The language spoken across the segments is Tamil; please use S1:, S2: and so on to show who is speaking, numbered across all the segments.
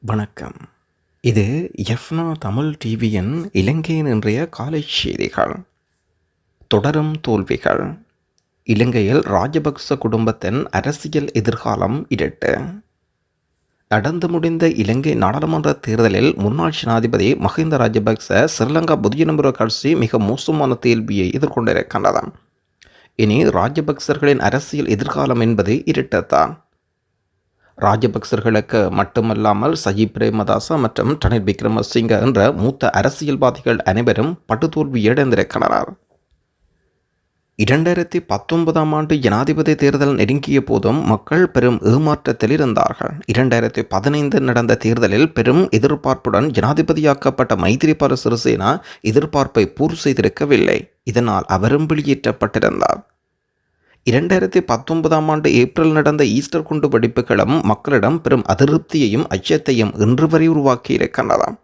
S1: வணக்கம். இது எஃப்னா தமிழ் டிவியின் இலங்கையின் இன்றைய காலை செய்திகள். தொடரும் தோல்விகள். இலங்கையில் ராஜபக்ச குடும்பத்தின் அரசியல் எதிர்காலம் இருட்டு. நடந்து முடிந்த இலங்கை நாடாளுமன்ற தேர்தலில் முன்னாள் ஜனாதிபதி மஹிந்த ராஜபக்ச ஸ்ரீலங்கா பொதுஜனபுர கட்சி மிக மோசமான தோல்வியை எதிர்கொண்டிருக்கின்றது இனி ராஜபக்சர்களின் அரசியல் எதிர்காலம் என்பது இருட்டத்தான். ராஜபக்சர்களுக்கு மட்டுமல்லாமல் சஜி பிரேமதாச மற்றும் ரணில் விக்ரமசிங்க என்ற மூத்த அரசியல்வாதிகள் அனைவரும் படுதோல்வி இழந்திருக்கிறார் இரண்டாயிரத்தி பத்தொன்பதாம் ஆண்டு ஜனாதிபதி தேர்தல் நெருங்கிய போதும் மக்கள் பெரும் ஏமாற்றத்தில் இருந்தார்கள். இரண்டாயிரத்தி பதினைந்து நடந்த தேர்தலில் பெரும் எதிர்பார்ப்புடன் ஜனாதிபதியாக்கப்பட்ட மைத்திரிபால சிறிசேனா எதிர்பார்ப்பை பூர்த்தி செய்திருக்கவில்லை. இதனால் அவரும் வெளியேற்றப்பட்டிருந்தார். இரண்டாயிரத்தி பத்தொன்பதாம் ஆண்டு ஏப்ரல் நடந்த ஈஸ்டர் குண்டு வெடிப்புகளும் மக்களிடம் பெரும் அதிருப்தியையும் அச்சத்தையும் இன்று வரை உருவாக்கியிருக்கின்றதாம்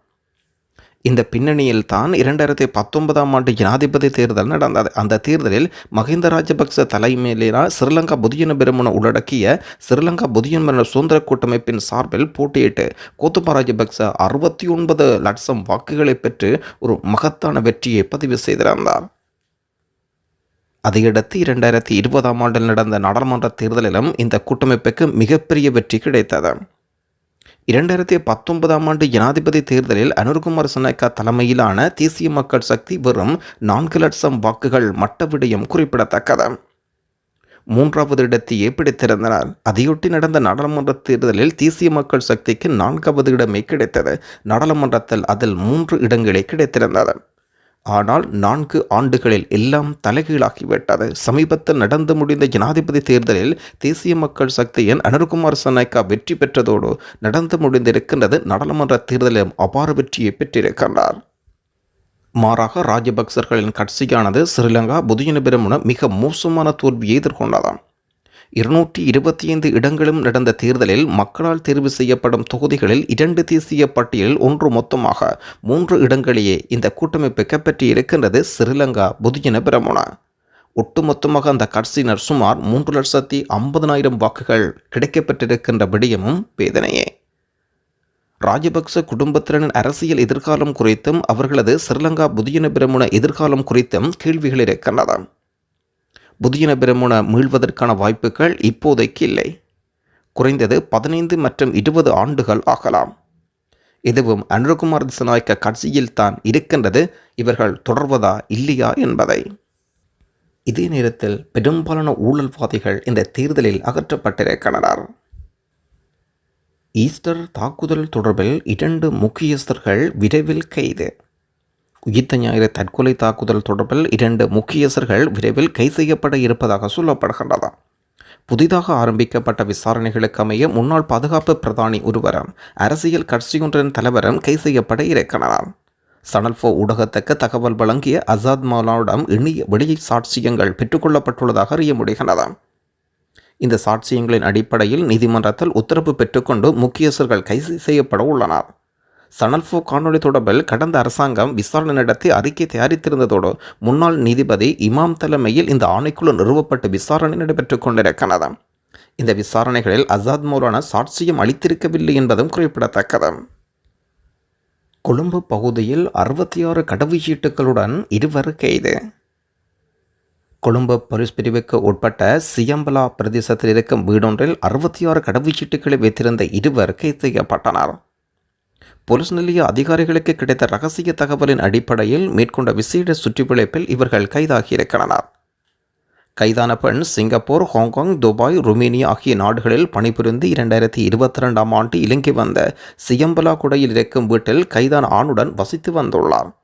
S1: இந்த பின்னணியில் தான் இரண்டாயிரத்தி பத்தொன்பதாம் ஆண்டு ஜனாதிபதி தேர்தல் நடந்தது. அந்த தேர்தலில் மஹிந்த ராஜபக்ச தலைமையிலான ஸ்ரீலங்கா புதியன பெருமன உள்ளடக்கிய ஸ்ரீலங்கா பொதுஜன சுதந்திர கூட்டமைப்பின் சார்பில் போட்டியிட்டு கோத்தபா ராஜபக்ச அறுபத்தி ஒன்பது லட்சம் வாக்குகளை பெற்று ஒரு மகத்தான வெற்றியை பதிவு செய்திருந்தார். அதையடுத்து இரண்டாயிரத்தி இருபதாம் ஆண்டில் நடந்த நாடாளுமன்ற தேர்தலிலும் இந்த கூட்டமைப்புக்கு மிகப்பெரிய வெற்றி கிடைத்தது. இரண்டாயிரத்தி பத்தொன்பதாம் ஆண்டு ஜனாதிபதி தேர்தலில் அனுர்குமார் சுனேகா தலைமையிலான தேசிய மக்கள் சக்தி வெறும் நான்கு லட்சம் வாக்குகள் மட்ட விடயம் குறிப்பிடத்தக்கது. மூன்றாவது இடத்தையே பிடித்திருந்தனர். அதையொட்டி நடந்த நாடாளுமன்ற தேர்தலில் தேசிய மக்கள் சக்திக்கு நான்காவது இடமே கிடைத்தது. நாடாளுமன்றத்தில் அதில் மூன்று இடங்களே கிடைத்திருந்தது. ஆனால் நான்கு ஆண்டுகளில் எல்லாம் தலைகீழாகிவிட்டது சமீபத்தில் நடந்து முடிந்த ஜனாதிபதி தேர்தலில் தேசிய மக்கள் சக்தியின் அனுர்குமார் சனாய்கா வெற்றி பெற்றதோடு நடந்து முடிந்திருக்கின்றது. நாடாளுமன்ற தேர்தலிலும் அபார வெற்றியை பெற்றிருக்கின்றார். மாறாக ராஜபக்சர்களின் கட்சியானது ஸ்ரீலங்கா புதிய பெருமுன மிக மோசமான தோல்வியை எதிர்கொண்டதாம். இருநூற்றி இருபத்தி ஐந்து இடங்களும் நடந்த தேர்தலில் மக்களால் தேர்வு செய்யப்படும் தொகுதிகளில் இரண்டு தேசிய பட்டியலில் ஒன்று மொத்தமாக மூன்று இடங்களையே இந்த கூட்டமைப்பு கைப்பற்றி இருக்கின்றது ஸ்ரீலங்கா புதியன பிரமுன. ஒட்டுமொத்தமாக அந்த கட்சியினர் சுமார் மூன்று லட்சத்தி ஐம்பதனாயிரம் வாக்குகள் கிடைக்கப்பட்டிருக்கின்ற விடயமும் வேதனையே. ராஜபக்ச குடும்பத்தினரின் அரசியல் எதிர்காலம் குறித்தும் அவர்களது ஸ்ரீலங்கா புதியன பிரமுன எதிர்காலம் குறித்தும் கேள்விகள் இருக்கின்றன. புதியன பிரமுன மீள்வதற்கான வாய்ப்புகள் இப்போதைக்கு இல்லை குறைந்தது பதினைந்து மற்றும் இருபது ஆண்டுகள் ஆகலாம். இதுவும் அனுரகுமார் திசநாயக்க கட்சியில் தான் இருக்கின்றது. இவர்கள் தொடர்வதா இல்லையா என்பதை. இதே நேரத்தில் பெரும்பாலான ஊழல்வாதிகள் இந்த தேர்தலில் அகற்றப்பட்டிருக்கின்றனர். ஈஸ்டர் தாக்குதல் தொடர்பில் இரண்டு முக்கியஸ்தர்கள் விரைவில் கைது. உயிர்த்த ஞாயிறு தற்கொலை தாக்குதல் தொடர்பில் இரண்டு முக்கியஸ்தர்கள் விரைவில் கைது செய்யப்பட இருப்பதாக சொல்லப்படுகின்றது புதிதாக ஆரம்பிக்கப்பட்ட விசாரணைகளுக்கு அமைய முன்னாள் பாதுகாப்பு பிரதானி ஒருவரும் அரசியல் கட்சியொன்றின் தலைவரும் கைது செய்யப்பட இருக்கிறார் சனல்ஃபோ ஊடகத்துக்கு தகவல் வழங்கிய அசாத் மௌலாவிடம் இணைய வெளியை சாட்சியங்கள் பெற்றுக்கொள்ளப்பட்டுள்ளதாக அறிய முடிகின்றது இந்த சாட்சியங்களின் அடிப்படையில் நீதிமன்றத்தில் உத்தரவு பெற்றுக்கொண்டு முக்கியஸ்தர்கள் கைது செய்யப்பட உள்ளனர். சனல்ஃபோ காணொலி தொடர்பில் கடந்த அரசாங்கம் விசாரணை நடத்தி அறிக்கை தயாரித்திருந்ததோடு முன்னாள் நீதிபதி இமாம் தலைமையில் இந்த ஆணைக்குழு நிறுவப்பட்டு விசாரணை நடைபெற்றுக் கொண்டிருக்கிறது. இந்த விசாரணைகளில் அசாத் மௌலான சாட்சியம் அளித்திருக்கவில்லை என்பதும் குறிப்பிடத்தக்கது. கொழும்பு பகுதியில் அறுபத்தி ஆறு கடவுச்சீட்டுகளுடன் இருவர் கைது. கொழும்பு போலீஸ் பிரிவுக்கு உட்பட்ட சியம்பலா பிரதேசத்தில் இருக்கும் வீடொன்றில் அறுபத்தி ஆறு கடவுச்சீட்டுகளை வைத்திருந்த இருவர் கைது செய்யப்பட்டனர். போலீஸ் நிலைய அதிகாரிகளுக்கு கிடைத்த ரகசிய தகவலின் அடிப்படையில் மேற்கொண்ட விசேட சுற்றுப்பிழைப்பில் இவர்கள் கைதாகியிருக்கின்றனர். கைதான பெண் சிங்கப்பூர் ஹாங்காங் துபாய் ருமேனியா ஆகிய நாடுகளில் பணிபுரிந்து இரண்டாயிரத்தி இருபத்தி ரெண்டாம் ஆண்டு இலங்கை வந்த சியம்பலா குடையில் இருக்கும் வீட்டில் கைதான ஆணுடன் வசித்து வந்துள்ளார்.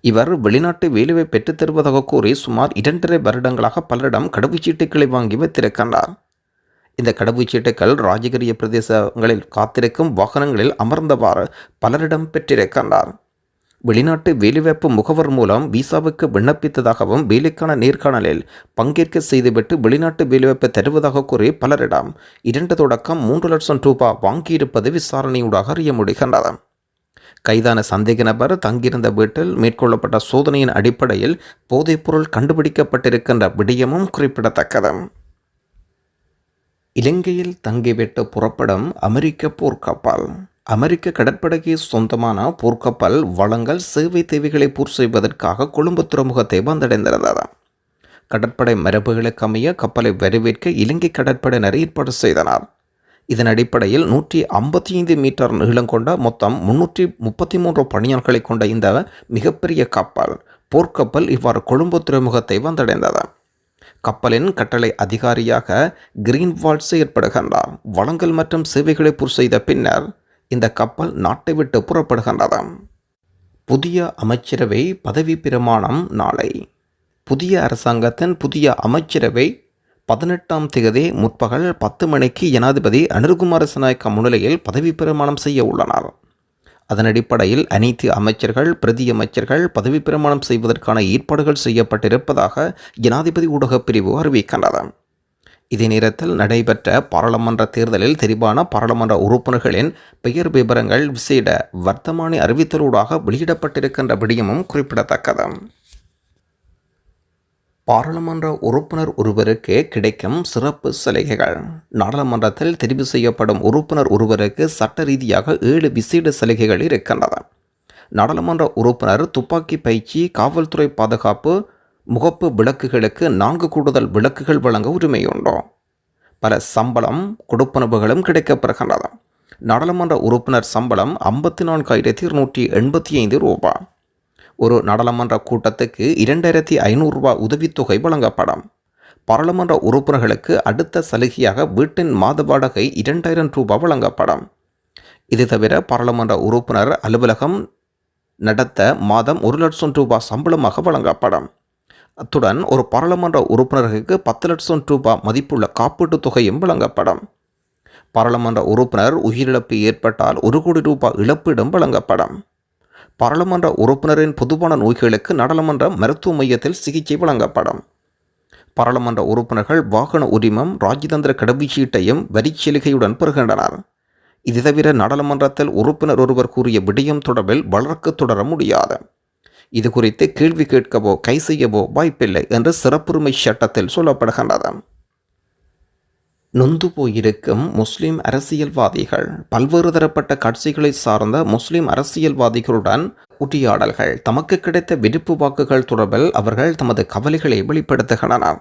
S1: இவர் வெளிநாட்டு வேலைவை பெற்றுத் தருவதாக கூறி சுமார் இரண்டரை வருடங்களாக பலரிடம் கடவுச்சீட்டுகளை வாங்கி வைத்திருக்கின்றார். இந்த கடவுச்சீட்டுகள் ராஜகிரிய பிரதேசங்களில் காத்திருக்கும் வாகனங்களில் அமர்ந்தவாறு பலரிடம் பெற்றிருக்கின்றார். வெளிநாட்டு வேலைவாய்ப்பு முகவர் மூலம் விசாவுக்கு விண்ணப்பித்ததாகவும் வேலைக்கான நேர்காணலில் பங்கேற்க செய்துவிட்டு வெளிநாட்டு வேலைவாய்ப்பு தருவதாக கூறி பலரிடம் இரண்டு தொடக்கம் மூன்று லட்சம் ரூபாய் வாங்கியிருப்பது விசாரணையூடாக அறிய முடிகின்றது கைதான சந்தேக நபர் தங்கியிருந்த வீட்டில் மேற்கொள்ளப்பட்ட சோதனையின் அடிப்படையில் போதைப்பொருள் கண்டுபிடிக்கப்பட்டிருக்கின்ற விடயமும் குறிப்பிடத்தக்கது. இலங்கையில் தங்கிவிட்டு புறப்படும் அமெரிக்க போர்க்கப்பல். அமெரிக்க கடற்படைக்கு சொந்தமான போர்க்கப்பல் வளங்கள் சேவை தேவைகளை பூர்த்தி செய்வதற்காக கொழும்பு துறைமுகத்தை வந்தடைந்திருந்தது. கடற்படை மரபுகளுக்கு அமைய கப்பலை வரவேற்க இலங்கை கடற்படையினர் ஏற்பாடு செய்தனர். இதன் அடிப்படையில் நூற்றி ஐம்பத்தி ஐந்து மீட்டர் நீளம் கொண்ட மொத்தம் முன்னூற்றி முப்பத்தி மூன்று பணியாளர்களை கொண்ட இந்த மிகப்பெரிய கப்பல் போர்க்கப்பல் இவ்வாறு கொழும்பு துறைமுகத்தை வந்தடைந்தது. கப்பலின் கட்டளை அதிகாரியாக கிரீன்வால்ட் செயற்படுகின்றார். வளங்கள் மற்றும் சேவைகளை பூர் செய்த பின்னர் இந்த கப்பல் நாட்டை விட்டு புறப்படுகின்றது. புதிய அமைச்சரவை பதவி பிரமாணம் நாளை. புதிய அரசாங்கத்தின் புதிய அமைச்சரவை பதினெட்டாம் தேதி முற்பகல் பத்து மணிக்கு ஜனாதிபதி அனிர்குமாரசநாயக்க முன்னிலையில் பதவி பிரமாணம் செய்ய உள்ளனர். அதன் அடிப்படையில் அனைத்து அமைச்சர்கள் பிரதி அமைச்சர்கள் பதவி பிரமாணம் செய்வதற்கான ஏற்பாடுகள் செய்யப்பட்டிருப்பதாக ஜனாதிபதி ஊடகப் பிரிவு அறிவிக்கின்றது. இதே நேரத்தில் நடைபெற்ற பாராளுமன்ற தேர்தலில் தெரிவான பாராளுமன்ற உறுப்பினர்களின் பெயர் விவரங்கள் விசேட வர்த்தமானி அறிவித்தலூடாக வெளியிடப்பட்டிருக்கின்ற விடயமும் குறிப்பிடத்தக்கது. பாராளுமன்ற உறுப்பினர் ஒருவருக்கு கிடைக்கும் சிறப்பு சலுகைகள். நாடாளுமன்றத்தில் தெரிவு செய்யப்படும் உறுப்பினர் ஒருவருக்கு சட்ட ரீதியாக ஏழு விசேட சலுகைகள் இருக்கின்றன. நாடாளுமன்ற உறுப்பினர் துப்பாக்கி பயிற்சி காவல்துறை பாதுகாப்பு முகப்பு விளக்குகளுக்கு நான்கு கூடுதல் விளக்குகள் வழங்க உரிமையுண்டோ. பல சம்பளம் கொடுப்பனவுகளும் கிடைக்கப்பெறுகின்றன நாடாளுமன்ற உறுப்பினர் சம்பளம் ஐம்பத்தி நான்காயிரத்தி இருநூற்றி எண்பத்தி ஐந்து ரூபாய். ஒரு நாடாளுமன்ற கூட்டத்துக்கு இரண்டாயிரத்தி ஐநூறுரூவா உதவித்தொகை வழங்கப்படும். பாராளுமன்ற உறுப்பினர்களுக்கு அடுத்த சலுகையாக வீட்டின் மாத வாடகை இரண்டாயிரம் ரூபாய் வழங்கப்படும். இது தவிர பாராளுமன்ற உறுப்பினர் அலுவலகம் நடத்த மாதம் ஒரு லட்சம் ரூபாய் சம்பளமாக வழங்கப்படும். அத்துடன் ஒரு பாராளுமன்ற உறுப்பினர்களுக்கு பத்து லட்சம் ரூபாய் மதிப்புள்ள காப்பீட்டுத் தொகையும் வழங்கப்படும். பாராளுமன்ற உறுப்பினர் உயிரிழப்பு ஏற்பட்டால் ஒரு கோடி ரூபாய் இழப்பீடும் வழங்கப்படும். பாராளுமன்ற உறுப்பினரின் பொதுவான நோய்களுக்கு நாடாளுமன்ற மருத்துவ மையத்தில் சிகிச்சை வழங்கப்படும். பாராளுமன்ற உறுப்பினர்கள் வாகன உரிமம் ராஜதந்திர கடவுச்சீட்டையும் வரிச்சலுகையுடன் பெறுகின்றனர். இது தவிர நாடாளுமன்றத்தில் உறுப்பினர் ஒருவர் கூறிய விடயம் தொடர்பில் வழக்கு தொடர முடியாது. இது குறித்து கேள்வி கேட்கவோ கை செய்யவோ வாய்ப்பில்லை என்று சிறப்புரிமை சட்டத்தில் சொல்லப்படுகின்றது. நொந்து போயிருக்கும் முஸ்லிம் அரசியல்வாதிகள். பல்வேறு தரப்பட்ட கட்சிகளை சார்ந்த முஸ்லிம் அரசியல்வாதிகளுடன் உட்டியாடல்கள் தமக்கு கிடைத்த விருப்பு வாக்குகள் தொடர்பில் அவர்கள் தமது கவலைகளை வெளிப்படுத்துகின்றனர்.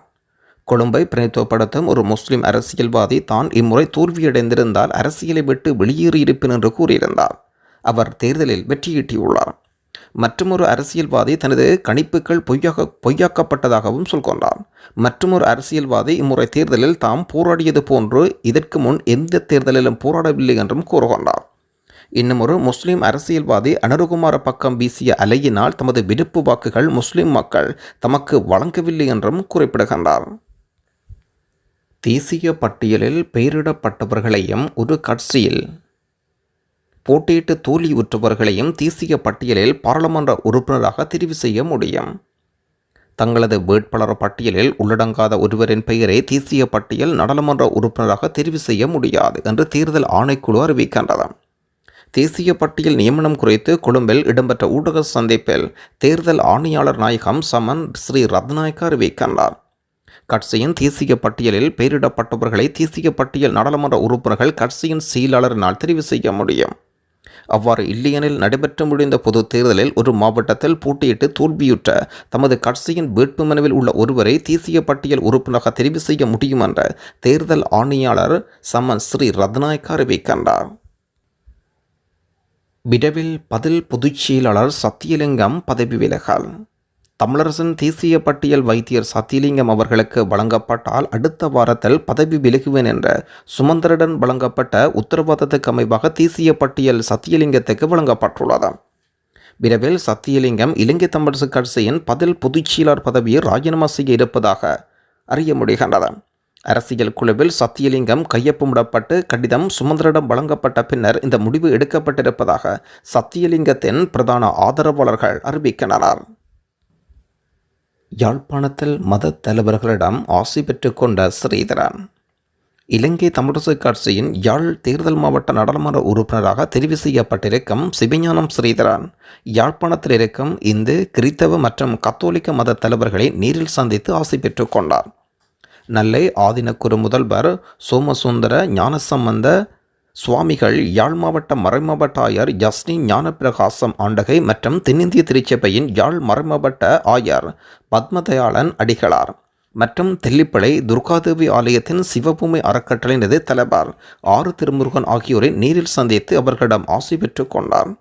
S1: கொழும்பை பிரதித்துவப்படுத்தும் ஒரு முஸ்லிம் அரசியல்வாதி தான் இம்முறை தோல்வியடைந்திருந்தால் அரசியலை விட்டு வெளியேறியிருப்பேன் என்று கூறியிருந்தார். அவர் தேர்தலில் வெற்றியீட்டியுள்ளார். மற்றுமொரு அரசியல்வாதி தனது கணிப்புகள் பொய்யாக பொய்யாக்கப்பட்டதாகவும் சொல்கின்றார் மற்றுமொரு அரசியல்வாதி இம்முறை தேர்தலில் தாம் போராடியது போன்று இதற்கு முன் எந்த தேர்தலிலும் போராடவில்லை என்றும் கூறுகின்றார் இன்னும் ஒரு முஸ்லீம் அரசியல்வாதி அனுருகுமார பக்கம் வீசிய அலையினால் தமது விடுப்பு வாக்குகள் முஸ்லிம் மக்கள் தமக்கு வழங்கவில்லை என்றும் குறிப்பிடுகின்றார். தேசிய பட்டியலில் பெயரிடப்பட்டவர்களையும் ஒரு கட்சியில் போட்டியிட்டு தோல்வியுற்றவர்களையும் தேசிய பட்டியலில் பாராளுமன்ற உறுப்பினராக தெரிவு செய்ய முடியும். தங்களது வேட்பாளர் பட்டியலில் உள்ளடங்காத ஒருவரின் பெயரை தேசிய பட்டியல் நாடாளுமன்ற உறுப்பினராக தெரிவு செய்ய முடியாது என்று தேர்தல் ஆணைக்குழு அறிவிக்கின்றது. தேசிய பட்டியல் நியமனம் குறித்து கொழும்பில் இடம்பெற்ற ஊடக சந்திப்பில் தேர்தல் ஆணையாளர் நாயகம் சமன் ஸ்ரீ ரத்நாயக்க அறிவிக்கின்றார். கட்சியின் தேசிய பட்டியலில் பெயரிடப்பட்டவர்களை தேசிய பட்டியல் நாடாளுமன்ற உறுப்பினர்கள் கட்சியின் செயலாளரினால் தெரிவு செய்ய முடியும். அவ்வாறு இல்லையெனில் நடைபெற்று முடிந்த பொது தேர்தலில் ஒரு மாவட்டத்தில் போட்டியிட்டு தோல்வியுற்ற தமது கட்சியின் வேட்புமனுவில் உள்ள ஒருவரை தேசிய பட்டியல் உறுப்பினராக தெரிவு செய்ய முடியும் என்ற தேர்தல் ஆணையாளர் சமன் ஸ்ரீ ரத்நாயக் அறிவிக்கின்றார் விடவில் பதில் பொதுச் செயலாளர் சத்தியலிங்கம் பதவி விலகல். தமிழரசின் தேசிய பட்டியல் வைத்தியர் சத்தியலிங்கம் அவர்களுக்கு வழங்கப்பட்டால் அடுத்த வாரத்தில் பதவி விலகுவேன் என்ற சுமந்திரடன் வழங்கப்பட்ட உத்தரவாதத்துக்கு அமைவாக தேசிய பட்டியல் சத்தியலிங்கத்துக்கு வழங்கப்பட்டுள்ளது. விரைவில் சத்தியலிங்கம் இலங்கை தமிழரசு கட்சியின் பதில் பொதுச்செயலாளர் பதவியை ராஜினாமா செய்ய இருப்பதாக அறிய முடிகின்றது. அரசியல் குழுவில் சத்தியலிங்கம் கையொப்பமிடப்பட்டு கடிதம் சுமந்திரிடம் வழங்கப்பட்ட பின்னர் இந்த முடிவு எடுக்கப்பட்டிருப்பதாக சத்தியலிங்கத்தின் பிரதான ஆதரவாளர்கள் அறிவிக்கின்றனர். யாழ்ப்பாணத்தில் மத தலைவர்களிடம் ஆசி பெற்றுக்கொண்ட ஸ்ரீதரன். இலங்கை தமிழரசு கட்சியின் யாழ் தேர்தல் மாவட்ட நாடாளுமன்ற உறுப்பினராக தெரிவு செய்யப்பட்டிருக்கும் சிவஞானம் ஸ்ரீதரன் யாழ்ப்பாணத்தில் இருக்கும் இந்து கிறித்தவ மற்றும் கத்தோலிக்க மத தலைவர்களை நேரில் சந்தித்து ஆசி பெற்றுக்கொண்டார். நெல்லை ஆதினக்குரு முதல்வர் சோமசுந்தர ஞானசம்பந்த சுவாமிகள் யாழ் மாவட்ட மறைமாவட்ட ஆயர் யஸ்னி ஞானப்பிரகாசம் ஆண்டகை மற்றும் தென்னிந்திய திருச்சபையின் யாழ் மறைமாவட்ட ஆயர் பத்மதயாளன் அடிகளார் மற்றும் தெல்லிப்பளை துர்காதேவி ஆலயத்தின் சிவபூமி அறக்கட்டளையினது தலைவர் ஆறு திருமுருகன் ஆகியோரை நேரில் சந்தித்து அவர்களிடம் ஆசி பெற்றுக் கொண்டார்.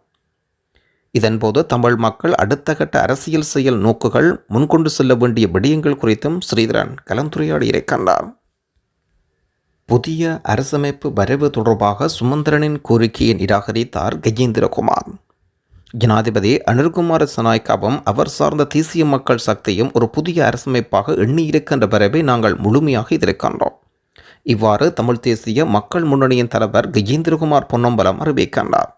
S1: இதன்போது தமிழ் மக்கள் அடுத்த கட்ட அரசியல் செயல் நோக்குகள் முன்கொண்டு செல்ல வேண்டிய விடயங்கள் குறித்தும் ஸ்ரீதரன் கலந்துரையாடியரை கண்டார். புதிய அரசமைப்பு வரைவு தொடர்பாக சுமந்திரனின் கோரிக்கையை நிராகரித்தார் கஜேந்திரகுமார். ஜனாதிபதி அனில்குமார சனாய்க்காவும் அவர் சார்ந்த தேசிய மக்கள் சக்தியும் ஒரு புதிய அரசமைப்பாக எண்ணியிருக்கின்ற வரைவை நாங்கள் முழுமையாக எதிர்க்கின்றோம். இவ்வாறு தமிழ் தேசிய மக்கள் முன்னணியின் தலைவர் கஜேந்திரகுமார் பொன்னம்பலம் அறிவிக்கின்றார்.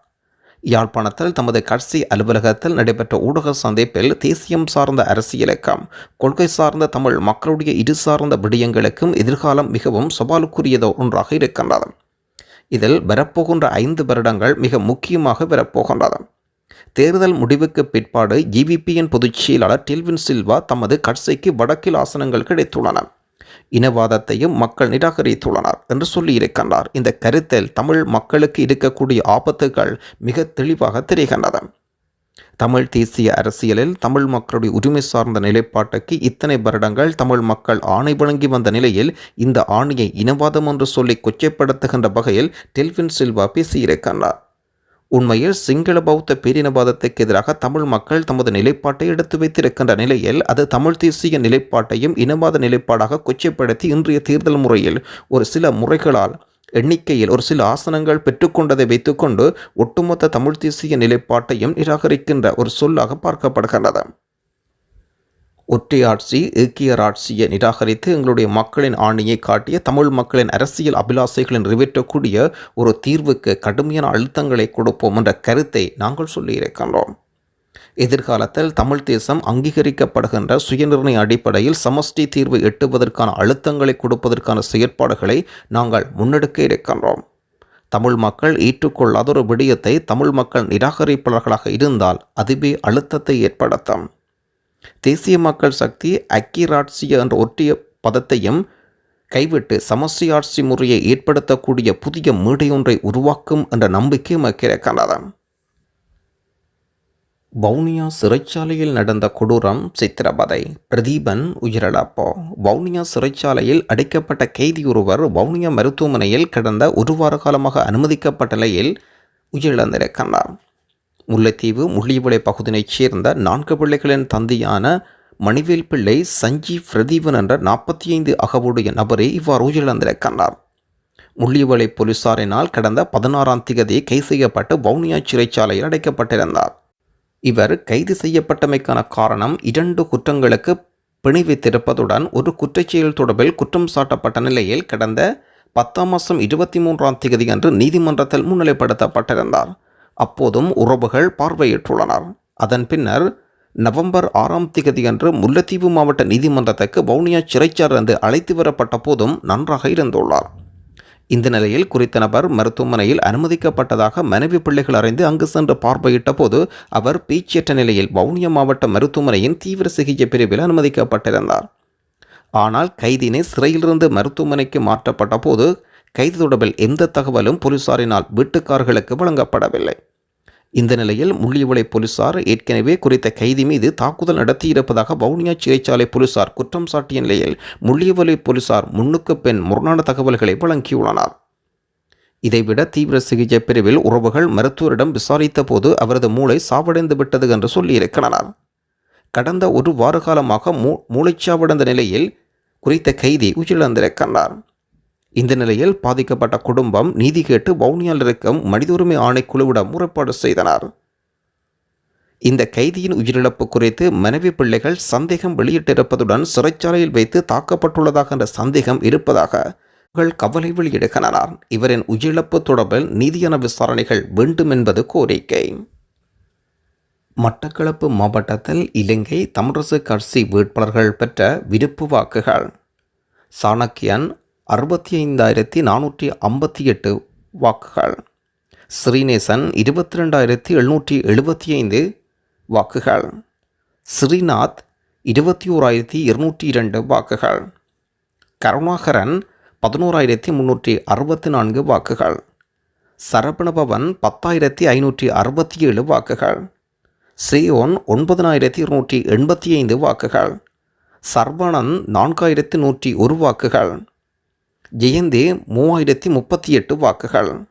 S1: யாழ்ப்பாணத்தில் தமது கட்சி அலுவலகத்தில் நடைபெற்ற ஊடக சந்திப்பில் தேசியம் சார்ந்த அரசியலுக்கும் கொள்கை சார்ந்த தமிழ் மக்களுடைய இரு சார்ந்த விடயங்களுக்கும் எதிர்காலம் மிகவும் சவாலுக்குரியதோ ஒன்றாக இருக்கின்றது. இதில் வரப்போகின்ற ஐந்து வருடங்கள் மிக முக்கியமாக வரப்போகின்றது. தேர்தல் முடிவுக்கு பிற்பாடு ஜிவிபியின் பொதுச் செயலாளர் டெல்வின் சில்வா தமது கட்சிக்கு வடக்கில் ஆசனங்கள் கிடைத்துள்ளன. இனவாதத்தையும் மக்கள் நிராகரித்துள்ளனர் என்று சொல்லியிருக்கின்றார் இந்த கருத்தில் தமிழ் மக்களுக்கு இருக்கக்கூடிய ஆபத்துகள் மிக தெளிவாக தெரிகின்றன. தமிழ் தேசிய அரசியலில் தமிழ் மக்களுடைய உரிமை சார்ந்த நிலைப்பாட்டுக்கு இத்தனை வருடங்கள் தமிழ் மக்கள் ஆணை வழங்கி வந்த நிலையில் இந்த ஆணையை இனவாதம் என்று சொல்லி கொச்சைப்படுத்துகின்ற வகையில் டெல்வின் சில்வா பேசியிருக்கின்றார். உண்மையில் சிங்கள பௌத்த பேரினவாதத்துக்கு எதிராக தமிழ் மக்கள் தமது நிலைப்பாட்டை எடுத்து வைத்திருக்கின்ற நிலையில் அது தமிழ் தேசிய நிலைப்பாட்டையும் இனவாத நிலைப்பாடாக கொச்சைப்படுத்தி இன்றைய தேர்தல் முறையில் ஒரு சில முறைகளால் எண்ணிக்கையில் ஒரு சில ஆசனங்கள் பெற்றுக்கொண்டதை வைத்துக்கொண்டு ஒட்டுமொத்த தமிழ் தேசிய நிலைப்பாட்டையும் நிராகரிக்கின்ற ஒரு சொல்லாக பார்க்கப்படுகின்றது. ஒற்றையாட்சி ஏக்கியர் ஆட்சியை நிராகரித்து எங்களுடைய மக்களின் ஆணையை காட்டிய தமிழ் மக்களின் அரசியல் அபிலாசைகளை நிறைவேற்றக்கூடிய ஒரு தீர்வுக்கு கடுமையான அழுத்தங்களை கொடுப்போம் என்ற கருத்தை நாங்கள் சொல்லியிருக்கின்றோம். எதிர்காலத்தில் தமிழ் தேசம் அங்கீகரிக்கப்படுகின்ற சுயநிர்ணய அடிப்படையில் சமஷ்டி தீர்வு எட்டுவதற்கான அழுத்தங்களை கொடுப்பதற்கான செயற்பாடுகளை நாங்கள் முன்னெடுக்க இருக்கின்றோம். தமிழ் மக்கள் ஏற்றுக்கொள்ளாத ஒரு விடயத்தை தமிழ் மக்கள் நிராகரிப்பாளர்களாக இருந்தால் அதுவே அழுத்தத்தை ஏற்படுத்தும். தேசிய மக்கள் சக்தி அக்கிராட்சிய என்ற ஒற்றிய பதத்தையும் கைவிட்டு சமஸ்டியாட்சி முறையை ஏற்படுத்தக்கூடிய புதிய மேடையொன்றை உருவாக்கும் என்ற நம்பிக்கை மக்கிரக்கானது வவுனியா சிறைச்சாலையில் நடந்த கொடூரம் சித்திரவதை. பிரதீபன் உயிரிழப்போ. வவுனியா சிறைச்சாலையில் அடைக்கப்பட்ட கைதி ஒருவர் வவுனியா மருத்துவமனையில் கடந்த ஒரு வார காலமாக அனுமதிக்கப்பட்ட நிலையில் உயிரிழந்திருக்கின்றார் முல்லைத்தீவு முள்ளியவளை பகுதியைச் சேர்ந்த நான்கு பிள்ளைகளின் தந்தையான மணிவேல் பிள்ளை சஞ்சீவ் பிரதீபன் என்ற நாற்பத்தி ஐந்து அகவுடைய நபரை இவ்வாறு உயிரிழந்திருக்கின்றார் முள்ளிவளை போலீசாரினால் கடந்த பதினாறாம் திகதி கைது செய்யப்பட்டு வவுனியா சிறைச்சாலையில் அடைக்கப்பட்டிருந்தார். இவர் கைது செய்யப்பட்டமைக்கான காரணம் இரண்டு குற்றங்களுக்கு பிணைவித்திருப்பதுடன் ஒரு குற்றச்செயல் தொடர்பில் குற்றம் சாட்டப்பட்ட நிலையில் கடந்த பத்தாம் மாதம் இருபத்தி மூன்றாம் தேதி அன்று நீதிமன்றத்தில் முன்னிலைப்படுத்தப்பட்டிருந்தார். அப்போதும் உறவுகள் பார்வையிட்டுள்ளனர் அதன் பின்னர் நவம்பர் ஆறாம் திகதியன்று முல்லைத்தீவு மாவட்ட நீதிமன்றத்துக்கு வவுனியா சிறைச்சார்ந்து அழைத்து வரப்பட்ட போதும் நன்றாக இருந்துள்ளார். இந்த நிலையில் குறித்த நபர் மருத்துவமனையில் அனுமதிக்கப்பட்டதாக மனைவி பிள்ளைகள் அறிந்து அங்கு சென்று பார்வையிட்ட போது அவர் பேச்சற்ற நிலையில் வவுனியா மாவட்ட மருத்துவமனையின் தீவிர சிகிச்சை பிரிவில் அனுமதிக்கப்பட்டிருந்தார். ஆனால் கைதினை சிறையிலிருந்து மருத்துவமனைக்கு மாற்றப்பட்ட போது கைது தொடர்பில் எந்த தகவலும் போலீசாரினால் வீட்டுக்காரர்களுக்கு வழங்கப்படவில்லை. இந்த நிலையில் முள்ளியவளை போலீசார் ஏற்கனவே குறித்த கைதி மீது தாக்குதல் நடத்தியிருப்பதாக வவுனியா சிறைச்சாலை போலீசார் குற்றம் சாட்டிய நிலையில் முள்ளியவளை போலீசார் முன்னுக்கு பெண் முரணான தகவல்களை வழங்கியுள்ளனர். இதைவிட தீவிர சிகிச்சை பிரிவில் உறவுகள் மருத்துவரிடம் விசாரித்த போது அவரது மூளை சாவடைந்து விட்டது என்று சொல்லியிருக்கின்றனர். கடந்த ஒரு வார காலமாக மூ மூளைச்சாவடைந்த நிலையில் குறித்த கைதி உயிரிழந்திருக்கின்றார். இந்த நிலையில் பாதிக்கப்பட்ட குடும்பம் நீதி கேட்டு வவுனியால் இருக்கும் மனித உரிமை ஆணைக்குழுவிடம் முறைப்பாடு செய்தனர். இந்த கைதியின் உயிரிழப்பு குறித்து மனைவி பிள்ளைகள் சந்தேகம் வெளியிட்டிருப்பதுடன் சிறைச்சாலையில் வைத்து தாக்கப்பட்டுள்ளதாக என்ற சந்தேகம் இருப்பதாக கவலை வெளியிடுகின்றனர். இவரின் உயிரிழப்பு தொடர்பில் நீதியான விசாரணைகள் வேண்டும் என்பது கோரிக்கை. மட்டக்களப்பு மாவட்டத்தில் இலங்கை தமிழரசு கட்சி வேட்பாளர்கள் பெற்ற விருப்பு வாக்குகள். சாணக்கியன் அறுபத்தி ஐந்தாயிரத்தி நானூற்றி ஐம்பத்தி எட்டு வாக்குகள். ஸ்ரீநேசன் இருபத்தி ரெண்டாயிரத்தி எழுநூற்றி எழுபத்தி ஐந்து வாக்குகள். ஸ்ரீநாத் இருபத்தி ஓராயிரத்தி இருநூற்றி இரண்டு வாக்குகள். கருணாகரன் பதினோராயிரத்தி முன்னூற்றி அறுபத்தி நான்கு வாக்குகள். சரபணபவன் பத்தாயிரத்தி ஐநூற்றி அறுபத்தி ஏழு வாக்குகள். ஸ்ரீயோன் ஒன்பதனாயிரத்தி இருநூற்றி எண்பத்தி ஐந்து வாக்குகள். சர்வணன் நான்காயிரத்தி நூற்றி ஒரு வாக்குகள். ஜெயந்தி மூவாயிரத்தி முப்பத்தி எட்டு வாக்குகள்.